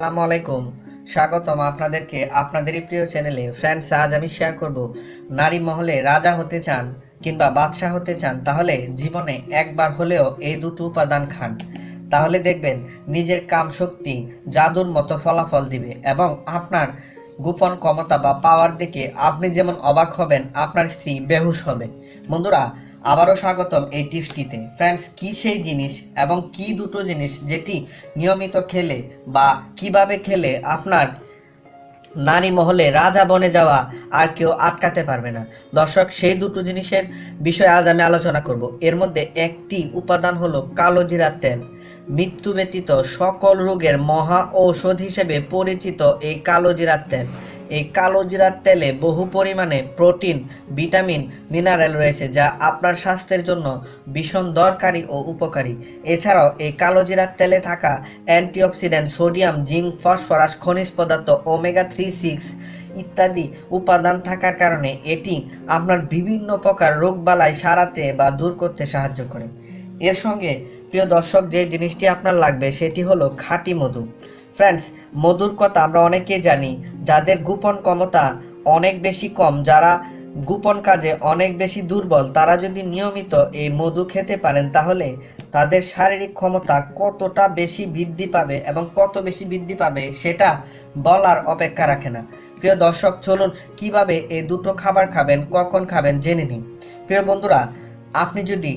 আসসালামু আলাইকুম। স্বাগতম আপনাদেরকে আপনাদেরই প্রিয় চ্যানেলে। ফ্রেন্ডস আজ আমি শেয়ার করব, নারী মহলে রাজা হতে চান কিংবা বাদশাহ হতে চান, তাহলে জীবনে একবার হলেও এই দুটো উপাদান খান। তাহলে দেখবেন, নিজের কাম শক্তি জাদুর মতো ফলাফল দিবে এবং আপনার গোপন ক্ষমতা বা পাওয়ার দেখে আপনি যেমন অবাক হবেন, আপনার স্ত্রী বেহুশ হবে। বন্ধুরা আবারও স্বাগতম এই টিপসটিতে। ফ্রেন্ডস কি সেই জিনিস এবং কি দুটো জিনিস যেটি নিয়মিত খেলে বা কীভাবে খেলে আপনার নারী মহলে রাজা বনে যাওয়া আর কেউ আটকাতে পারবে না? দর্শক, সেই দুটো জিনিসের বিষয়ে আজ আমি আলোচনা করব। এর মধ্যে একটি উপাদান হলো কালো জিরার তেল। মৃত্যু ব্যতীত সকল রোগের মহা ঔষধ হিসেবে পরিচিত এই কালো জিরার তেল। এই কালো জিরার তেলে বহু পরিমাণে প্রোটিন, ভিটামিন, মিনারেল রয়েছে যা আপনার স্বাস্থ্যের জন্য ভীষণ দরকারি ও উপকারী। এছাড়াও এই কালো জিরার তেলে থাকা অ্যান্টিঅক্সিডেন্ট, সোডিয়াম, জিঙ্ক, ফসফরাস, খনিজ পদার্থ, ওমেগা থ্রি সিক্স ইত্যাদি উপাদান থাকার কারণে এটি আপনার বিভিন্ন প্রকার রোগবালাই সারাতে বা দূর করতে সাহায্য করে। এর সঙ্গে প্রিয় দর্শক, যে জিনিসটি আপনার লাগবে সেটি হলো খাঁটি মধু। ফ্রেন্ডস মধুর কথা আমরা অনেকেই জানি, যাদের গোপন ক্ষমতা অনেক বেশি কম, যারা গোপন কাজে অনেক বেশি দুর্বল, তারা যদি নিয়মিত এই মধু খেতে পারেন, তাহলে তাদের শারীরিক ক্ষমতা কতটা বেশি বৃদ্ধি পাবে এবং কত বেশি বৃদ্ধি পাবে, সেটা বলার অপেক্ষা রাখে না। প্রিয় দর্শক, চলুন কীভাবে এই দুটো খাবার খাবেন, কখন খাবেন, জেনে নিন প্রিয় বন্ধুরা আপনি যদি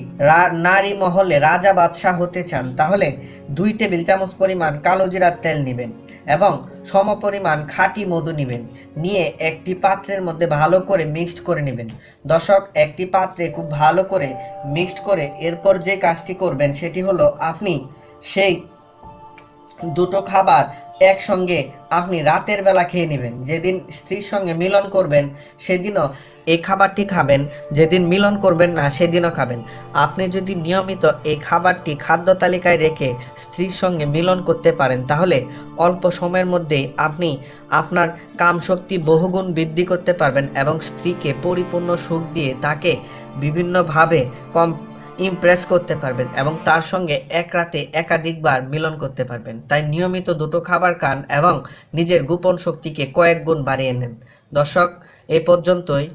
নারী মহলে রাজা বাদশাহ হতে চান, তাহলে দুই টেবিল চামচ পরিমাণ কালো জিরার তেল নেবেন এবং সম পরিমাণ খাঁটি মধু নেবেন। নিয়ে একটি পাত্রের মধ্যে ভালো করে মিক্সড করে নেবেন। দর্শক, একটি পাত্রে খুব ভালো করে মিক্সড করে এরপর যে কাজটি করবেন সেটি হলো আপনি সেই দুটো খাবার একসঙ্গে আপনি রাতের বেলা খেয়ে নেবেন। যেদিন স্ত্রীর সঙ্গে মিলন করবেন, সেদিনও এই খাবারটি খাবেন, যেদিন মিলন করবেন না, সেদিনও খাবেন। আপনি যদি নিয়মিত এই খাবারটি খাদ্য তালিকায় রেখে স্ত্রীর সঙ্গে মিলন করতে পারেন, তাহলে অল্প সময়ের মধ্যেই আপনি আপনার কাম শক্তি বহুগুণ বৃদ্ধি করতে পারবেন এবং স্ত্রীকে পরিপূর্ণ সুখ দিয়ে তাকে বিভিন্নভাবে কম ইমপ্রেস করতে পারবেন এবং তার সঙ্গে এক রাতে একাধিকবার মিলন করতে পারবেন। তাই নিয়মিত দুটো খাবার খান এবং নিজের গোপন শক্তিকে কয়েক গুণ বাড়িয়ে নেন। দর্শক, এ পর্যন্তই।